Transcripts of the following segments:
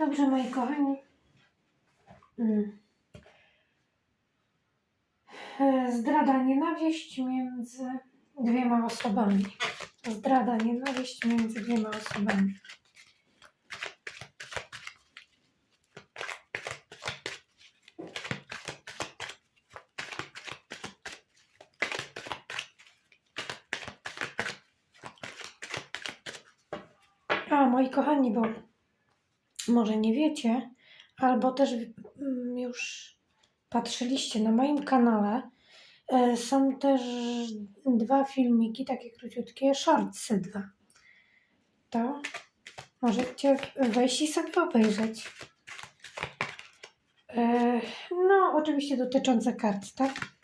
Dobrze, moi kochani. Mm. E, Zdrada nienawiść między dwiema osobami. Zdrada nienawiść między dwiema osobami. A, moi kochani, bo może nie wiecie, albo też mm, już patrzyliście na moim kanale, e, są też dwa filmiki, takie króciutkie, shortsy dwa. To możecie wejść i sobie obejrzeć. E, No, oczywiście dotyczące kart, tak?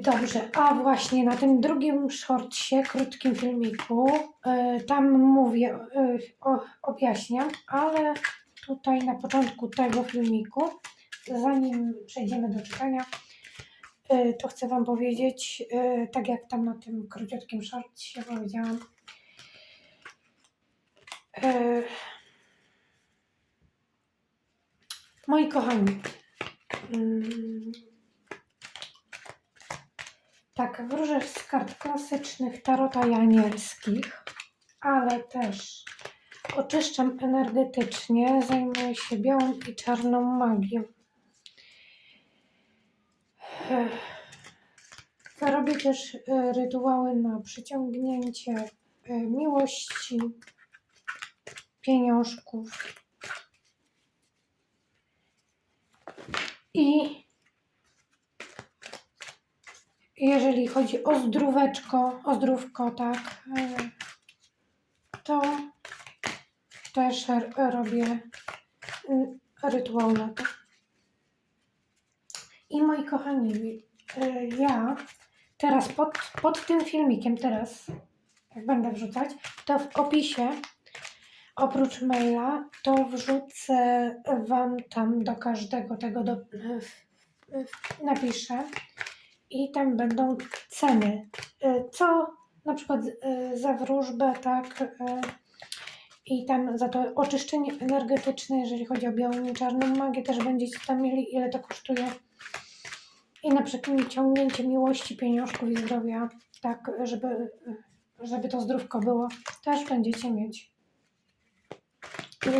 Dobrze, a właśnie na tym drugim shortsie, krótkim filmiku, y, tam mówię, o, objaśniam, ale tutaj na początku tego filmiku, zanim przejdziemy do czytania, to chcę Wam powiedzieć, tak jak tam na tym króciutkim shortsie powiedziałam, moi kochani, mm, tak, wróżę z kart klasycznych tarota i anielskich, ale też oczyszczam energetycznie, zajmuję się białą i czarną magią. Robię też e, rytuały na przyciągnięcie e, miłości, pieniążków i jeżeli chodzi o zdróweczko, o zdrówko, tak, e, to też robię mm, rytuał na to. I moi kochani, e, ja teraz pod, pod tym filmikiem, teraz jak będę wrzucać, to w opisie oprócz maila, to wrzucę Wam tam do każdego tego do, napiszę i tam będą ceny. Y, Co na przykład y, za wróżbę, tak? y, I tam za to oczyszczenie energetyczne, jeżeli chodzi o białą i czarną magię, też będziecie tam mieli, ile to kosztuje. I na przykład ciągnięcie miłości, pieniążków i zdrowia, tak, żeby, żeby to zdrówko było, też będziecie mieć.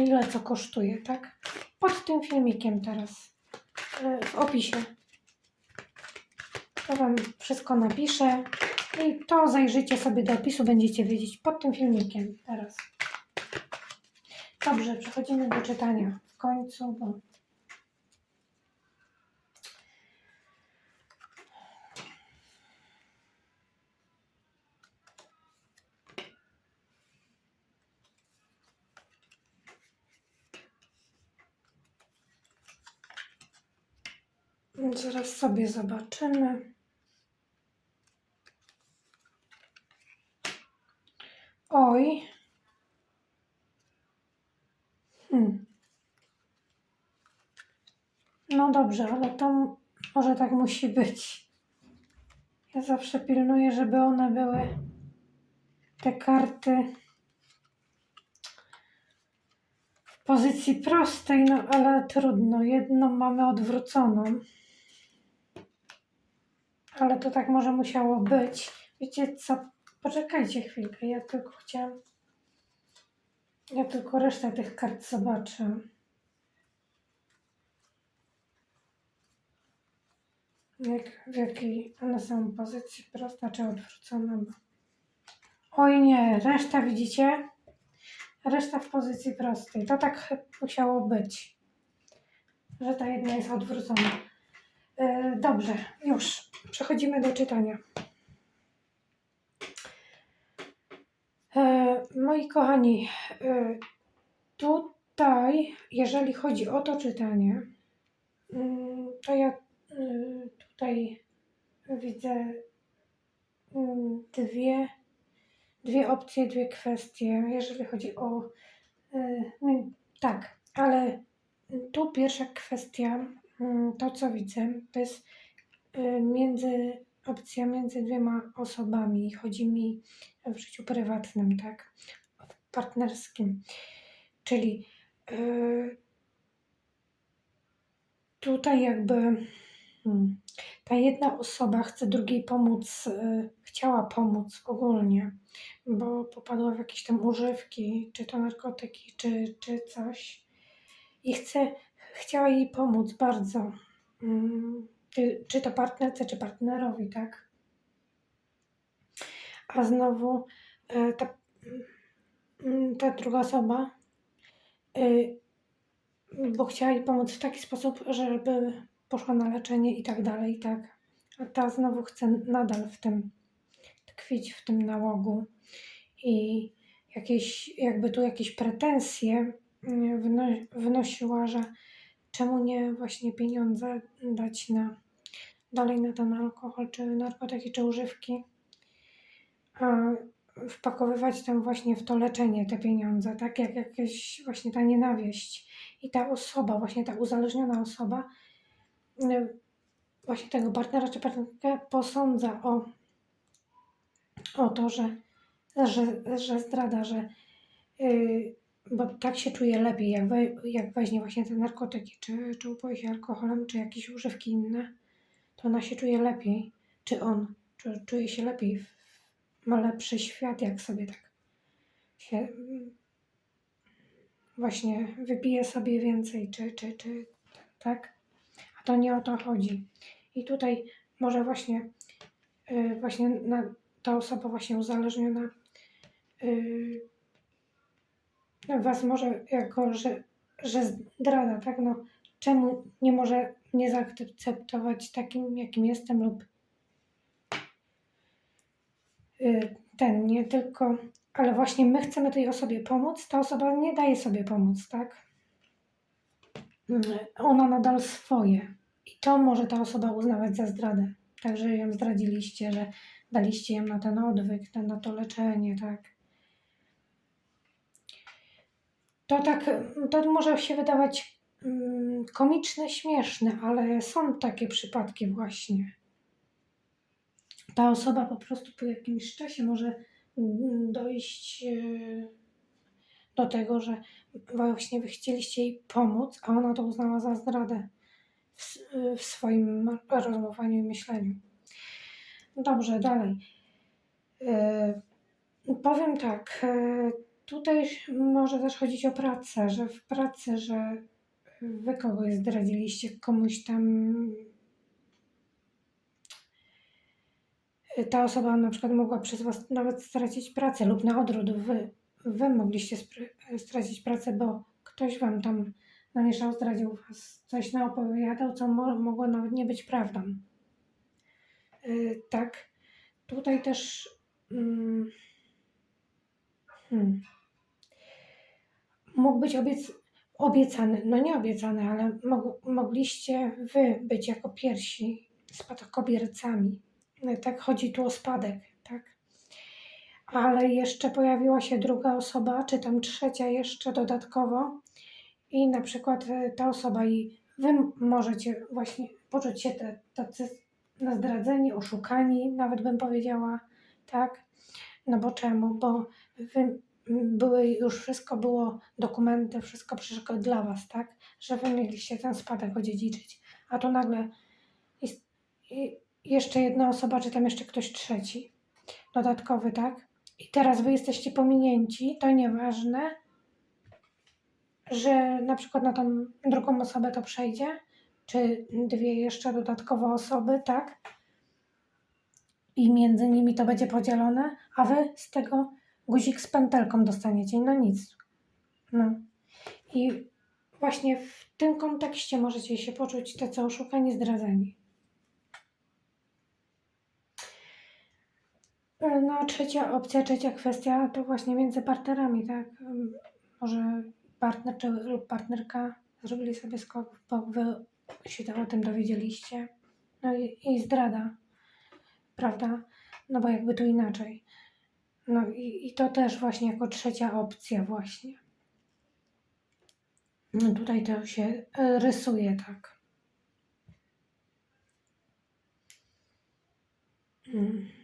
Ile co kosztuje, tak? Pod tym filmikiem teraz, w opisie. To Wam wszystko napiszę i to zajrzyjcie sobie do opisu, będziecie wiedzieć pod tym filmikiem teraz. Dobrze, przechodzimy do czytania w końcu, bo zaraz sobie zobaczymy. Oj. Hmm. No dobrze, ale to może tak musi być. Ja zawsze pilnuję, żeby one były te karty w pozycji prostej, no ale trudno. Jedną mamy odwróconą. Ale to tak może musiało być. Wiecie co? Poczekajcie chwilkę, ja tylko chciałam. Ja tylko resztę tych kart zobaczę. Jak, w jakiej one są pozycji prosta czy odwrócona. Bo... Oj nie, reszta widzicie? Reszta w pozycji prostej. To tak musiało być, że ta jedna jest odwrócona. Yy, dobrze, już przechodzimy do czytania. Moi kochani, e, tutaj, jeżeli chodzi o to czytanie, mm, to ja e, tutaj widzę dwie, dwie opcje, dwie kwestie, jeżeli chodzi o. mm, Tak, ale tu pierwsza kwestia, to co widzę, to jest między opcja między dwiema osobami. Chodzi mi w życiu prywatnym, tak? Partnerskim. Czyli yy, tutaj jakby hmm, ta jedna osoba chce drugiej pomóc, yy, chciała pomóc ogólnie, bo popadła w jakieś tam używki, czy to narkotyki, czy, czy coś i chce, chciała jej pomóc bardzo. Yy, czy to partnerce, czy partnerowi, tak? A znowu yy, ta, ta druga osoba Y, bo chciała jej pomóc w taki sposób, żeby poszła na leczenie i tak dalej, tak. A ta znowu chce nadal w tym tkwić, w tym nałogu i jakieś, jakby tu jakieś pretensje y, wno, wnosiła, że czemu nie właśnie pieniądze dać na dalej na ten alkohol, czy narkotyki, czy używki, a wpakowywać tam właśnie w to leczenie te pieniądze, tak jak jakaś właśnie ta nienawiść. I ta osoba, właśnie ta uzależniona osoba, y, właśnie tego partnera czy partnerkę posądza o, o to, że, że, że zdrada, że yy, bo tak się czuje lepiej, jak, we, jak weźmie właśnie te narkotyki, czy, czy upoi się alkoholem, czy jakieś używki inne, to ona się czuje lepiej, czy on czy, czuje się lepiej ma lepszy świat, jak sobie tak się mm, właśnie wypije sobie więcej, czy, czy, czy tak? A to nie o to chodzi. I tutaj może właśnie, yy, właśnie na, ta osoba właśnie uzależniona yy, was może jako, że, że zdrada, tak? No, czemu nie może mnie zaakceptować takim, jakim jestem lub ten, nie tylko, ale właśnie my chcemy tej osobie pomóc, ta osoba nie daje sobie pomóc, tak? Y, ona nadal swoje. I to może ta osoba uznawać za zdradę. Także ją zdradziliście, że daliście ją na ten odwyk, na to leczenie, tak? To tak, to może się wydawać mm, komiczne, śmieszne, ale są takie przypadki właśnie ta osoba po prostu po jakimś czasie może mm, dojść e, do tego, że właśnie wy chcieliście jej pomóc, a ona to uznała za zdradę w, w swoim rozmowaniu i myśleniu. Dobrze, dalej. E, powiem tak, e, tutaj może też chodzić o pracę, że w pracy, że wy kogoś zdradziliście, komuś tam ta osoba na przykład mogła przez Was nawet stracić pracę lub na odwrót wy, wy mogliście stracić pracę, bo ktoś Wam tam namieszał, zdradził Was, coś naopowiadał, co mo mogło nawet nie być prawdą. Yy, tak, tutaj też yy, hmm, mógł być obiec obiecany, no nie obiecany, ale mog mogliście Wy być jako pierwsi spadkobiercami tak chodzi tu o spadek, tak? Ale jeszcze pojawiła się druga osoba, czy tam trzecia jeszcze dodatkowo i na przykład e, ta osoba i wy możecie właśnie poczuć się te, tacy zdradzeni, oszukani, nawet bym powiedziała, tak? No bo czemu? Bo wy były już wszystko było, dokumenty, wszystko przyszło dla was, tak? Że wy mieliście ten spadek odziedziczyć. A tu nagle jeszcze jedna osoba, czy tam jeszcze ktoś trzeci. Dodatkowy, tak? I teraz wy jesteście pominięci, to nieważne, że na przykład na tą drugą osobę to przejdzie, czy dwie jeszcze dodatkowe osoby, tak? I między nimi to będzie podzielone, a wy z tego guzik z pętelką dostaniecie. No nic. No. I właśnie w tym kontekście możecie się poczuć te co oszukani, zdradzeni. No, trzecia opcja, trzecia kwestia to właśnie między partnerami, tak? Może partner czy, lub partnerka zrobili sobie skok, bo wy się o tym dowiedzieliście. No i, i zdrada, prawda? No bo jakby to inaczej. No i, i to też właśnie jako trzecia opcja właśnie. No tutaj to się e, rysuje tak. Hmm.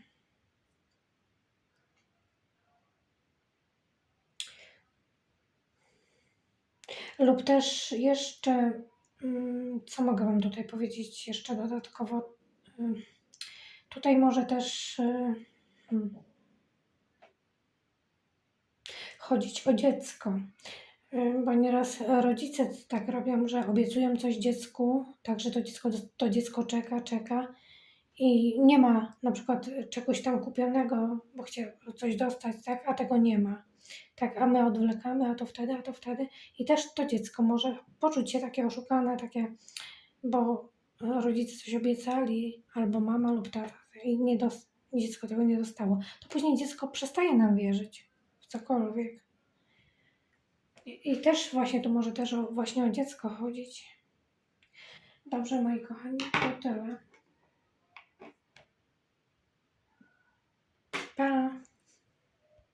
Lub też jeszcze, mm, co mogę Wam tutaj powiedzieć jeszcze dodatkowo? Mm, Tutaj może też y, mm, chodzić o dziecko. Y, Bo nieraz rodzice tak robią, że obiecują coś dziecku, tak że to dziecko, to dziecko czeka, czeka i nie ma na przykład czegoś tam kupionego, bo chciał coś dostać, tak, a tego nie ma. Tak, a my odwlekamy, a to wtedy, a to wtedy. I też to dziecko może poczuć się takie oszukane, takie, bo rodzice coś obiecali, albo mama lub tata i nie dos- dziecko tego nie dostało. To później dziecko przestaje nam wierzyć w cokolwiek. I, I też właśnie tu może też o, właśnie o dziecko chodzić. Dobrze, moi kochani, to tyle. Pa!